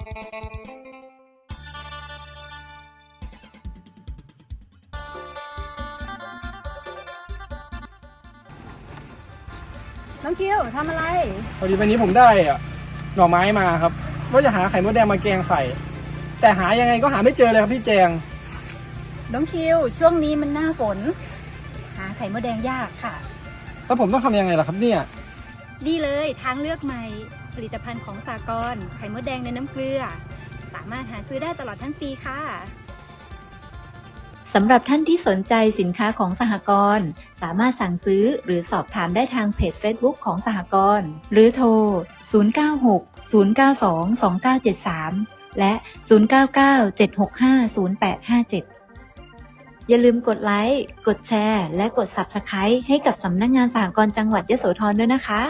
น้องคิวทำอะไร พอดีวันนี้ผมได้อะหน่อไม้มาครับว่าจะหาไข่มดแดงมาแกงใส่ แต่หายังไงก็หาไม่เจอเลยครับพี่แจง น้องคิว ช่วงนี้มันหน้าฝน หาไข่มดแดงยากค่ะ แล้วผมต้องทำยังไงล่ะครับเนี่ย ดีเลยทางเลือกใหม่ ผลิตภัณฑ์ของสากรไข่มดแดงในน้ำเกลือ สามารถหาซื้อได้ตลอดทั้งปีค่ะสำหรับท่านที่สนใจสินค้าของสหกรณ์สามารถสั่งซื้อหรือสอบถามได้ทางเพจ Facebook ของสหกรณ์หรือโทร 096 092 2973 และ 099 765 0857อย่าลืมกดไลค์ กดแชร์ และกด Subscribe ให้กับสำนักงงานสหกรณ์จังหวัดยโสธรด้วยนะคะ